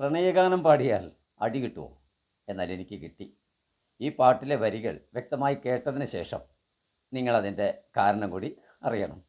പ്രണയഗാനം പാടിയാൽ അടി കിട്ടുമോ? എന്നാൽ എനിക്ക് കിട്ടി. ഈ പാട്ടിലെ വരികൾ വ്യക്തമായി കേട്ടതിന് ശേഷം നിങ്ങളതിന്റെ കാരണം കൂടി അറിയണം.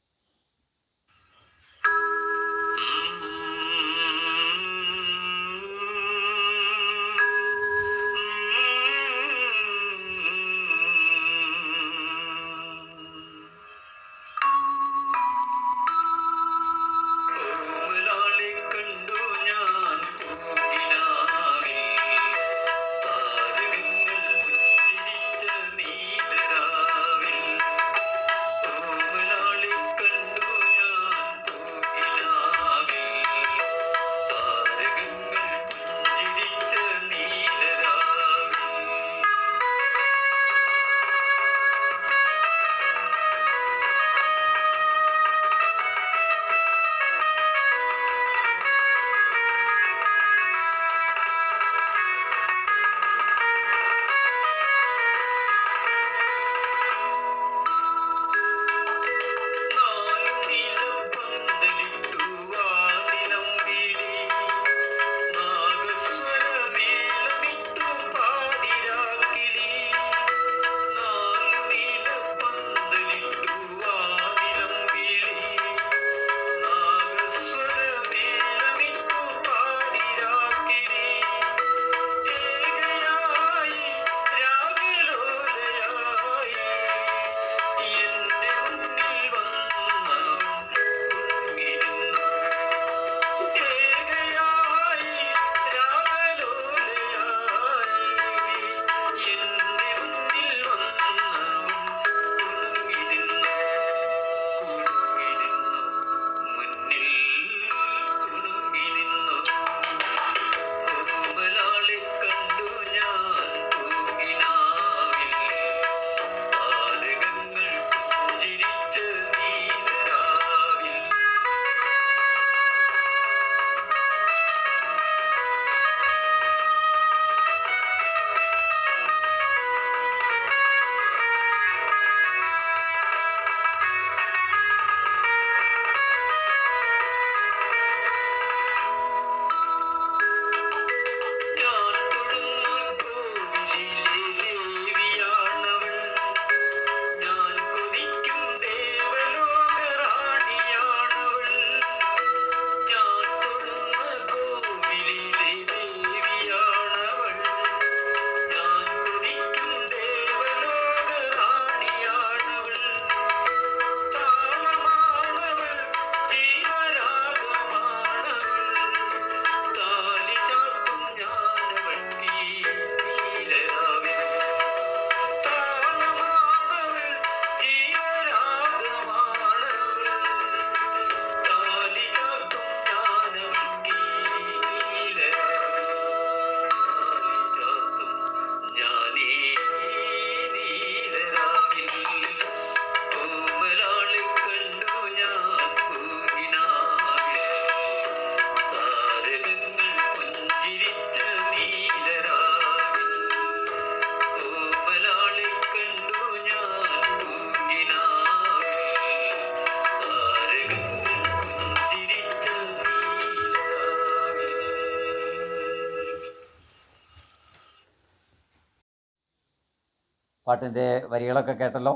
പാട്ടിന്റെ വരികളൊക്കെ കേട്ടല്ലോ.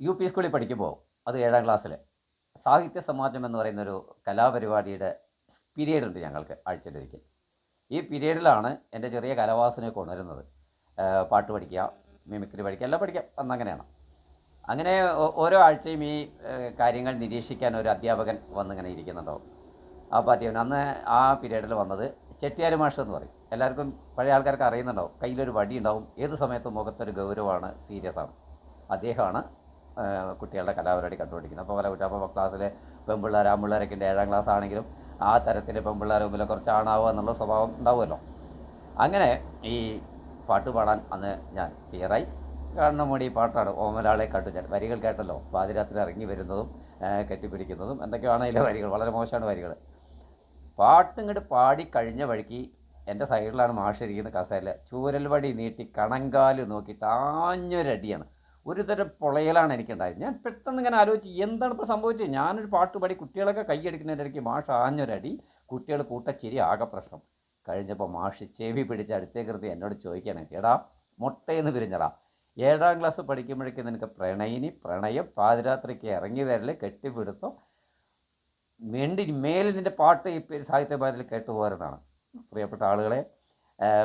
യു പി സ്കൂളിൽ പഠിക്കുമ്പോൾ അത് ഏഴാം ക്ലാസ്സിൽ. സാഹിത്യ സമാജം എന്ന് പറയുന്നൊരു കലാപരിപാടിയുടെ പീരീഡ് ഉണ്ട് ഞങ്ങൾക്ക് ആഴ്ചയിലൊരിക്കൽ. ഈ പീരീഡിലാണ് എന്റെ ചെറിയ കലാവാസനയൊക്കെ ഉണരുന്നത്. പാട്ട് പഠിക്കുക മിമിക്രി പഠിക്കുക എല്ലാം പഠിക്കാം. അന്നങ്ങനെയാണ്. അങ്ങനെ ഓരോ ആഴ്ചയും ഈ കാര്യങ്ങൾ നിരീക്ഷിക്കാൻ ഒരു അധ്യാപകൻ വന്നിങ്ങനെ ഇരിക്കുന്നുണ്ടാവും. ആ പാർട്ടിയാണ് അന്ന് ആ പീരീഡിൽ വന്നത് ചെട്ടിയാർ മാഷ് എന്ന് പറയും. എല്ലാവർക്കും പഴയ ആൾക്കാർക്ക് അറിയുന്നുണ്ടാവും. കയ്യിലൊരു വടി ഉണ്ടാവും ഏത് സമയത്തും മുഖത്തൊരു ഗൗരവമാണ് സീരിയസ് ആണ്. അദ്ദേഹമാണ് കുട്ടികളുടെ കലാപരിപാടി കണ്ടുപിടിക്കുന്നത് അപ്പോൾ പല കുട്ടി അപ്പോൾ ക്ലാസ്സിലെ പെൺപിള്ളേർ ആൺപിള്ളേരൊക്കെ ഉണ്ട് ഏഴാം ക്ലാസ് ആണെങ്കിലും ആ തരത്തിൽ പെൺപിള്ളേർ മുമ്പിൽ കുറച്ച് ആണാവുക എന്നുള്ള സ്വഭാവം ഉണ്ടാവുമല്ലോ. അങ്ങനെ ഈ പാട്ട് പാടാൻ അന്ന് ഞാൻ ക്ലിയറായി കാരണം മോടി പാട്ടാണ് ഓമലാളെ കണ്ടു. ഞാൻ വരികൾ കേട്ടല്ലോ. പാതിരാത്രി ഇറങ്ങി വരുന്നതും കെട്ടിപ്പിടിക്കുന്നതും എന്തൊക്കെയാണ് വരികൾ. വളരെ മോശമാണ് വരികൾ. പാട്ട് ഇങ്ങോട്ട് പാടി കഴിഞ്ഞ വഴിക്ക് എന്റെ സൈഡിലാണ് മാഷിരിക്കുന്ന കസേല ചൂരൽ വടി നീട്ടി കണങ്കാൽ നോക്കിയിട്ട് ആഞ്ഞൊരടിയാണ് ഒരു തരം പൊളയലാണ് എനിക്കുണ്ടായത്. ഞാൻ പെട്ടെന്ന് ഇങ്ങനെ ആലോചിച്ച് എന്താണ് ഇപ്പോൾ സംഭവിച്ചത്? ഞാനൊരു പാട്ട് പാടി കുട്ടികളൊക്കെ കൈയടിക്കുന്നതിന്റെ ഇടയ്ക്ക് മാഷ് ആഞ്ഞൊരടി കുട്ടികൾ കൂട്ടച്ചിരി ആകെ പ്രശ്നം. കഴിഞ്ഞപ്പോൾ മാഷ് ചെവി പിടിച്ച് അടുത്തേക്കൃതി എന്നോട് ചോദിക്കാനേ എടാ മുട്ടയെന്ന് പിരിഞ്ഞടാ ഏഴാം ക്ലാസ് പഠിക്കുമ്പോഴേക്കും നിനക്ക് പ്രണയിനി പ്രണയം പാതിരാത്രിക്ക് ഇറങ്ങി വരൽ കെട്ടിപ്പിടുത്തം വേണ്ടി മേലിൽ നിന്റെ പാട്ട് ഈ സാഹിത്യഭാരതിൽ കേട്ടുപോരുന്നതാണ്. പ്രിയപ്പെട്ട ആളുകളെ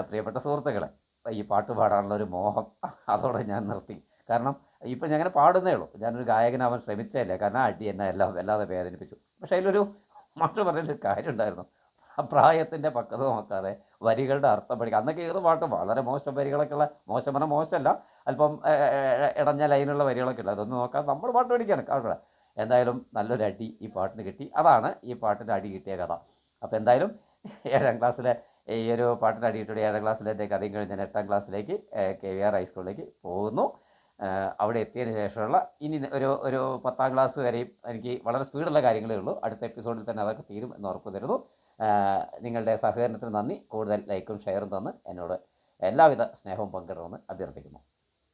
പ്രിയപ്പെട്ട സുഹൃത്തുക്കളെ ഈ പാട്ട് പാടാനുള്ള ഒരു മോഹം അതോടെ ഞാൻ നിർത്തി. കാരണം ഇപ്പം ഞാൻ അങ്ങനെ പാടുന്നേ ഉള്ളൂ. ഞാനൊരു ഗായകനാവാൻ ശ്രമിച്ചതല്ലേ. കാരണം അടി എന്നെ എല്ലാം വല്ലാതെ വേദനിപ്പിച്ചു. പക്ഷേ അതിലൊരു മാഷ് പറഞ്ഞൊരു കാര്യം ഉണ്ടായിരുന്നു പ്രായത്തിന്റെ പക്വത നോക്കാതെ വരികളുടെ അർത്ഥം പഠിക്കുക അന്നൊക്കെ ഏത് പാട്ട് വളരെ മോശം വരികളൊക്കെ ഉള്ള മോശം പറഞ്ഞാൽ മോശമല്ല. അല്പം ഇടഞ്ഞ ലൈനുള്ള വരികളൊക്കെ ഉള്ളത് അതൊന്നും നോക്കാം നമ്മൾ പാട്ട് പഠിക്കുകയാണ്. കാണുക എന്തായാലും നല്ലൊരു അടി ഈ പാട്ടിന് കിട്ടി. അതാണ് ഈ പാട്ടിന്റെ അടി കിട്ടിയ കഥ. അപ്പോൾ എന്തായാലും ഏഴാം ക്ലാസ്സിലെ ഈ ഒരു പാട്ടിന് അടി കിട്ടിയ ഏഴാം ക്ലാസ്സിലെ കഥയും കഴിഞ്ഞ് ഞാൻ എട്ടാം ക്ലാസ്സിലേക്ക് കെ വി ആർ ഹൈസ്കൂളിലേക്ക് പോകുന്നു. അവിടെ എത്തിയതിന് ശേഷമുള്ള ഇനി ഒരു ഒരു പത്താം ക്ലാസ് വരെയും എനിക്ക് വളരെ സ്പീഡുള്ള കാര്യങ്ങളേ ഉള്ളൂ. അടുത്ത എപ്പിസോഡിൽ തന്നെ അതൊക്കെ തീരും എന്ന് ഉറപ്പ് തരുന്നു. നിങ്ങളുടെ സഹകരണത്തിന് നന്ദി. കൂടുതൽ ലൈക്കും ഷെയറും തന്ന് എന്നോട് എല്ലാവിധ സ്നേഹവും പങ്കിടണമെന്ന് അഭ്യർത്ഥിക്കുന്നു.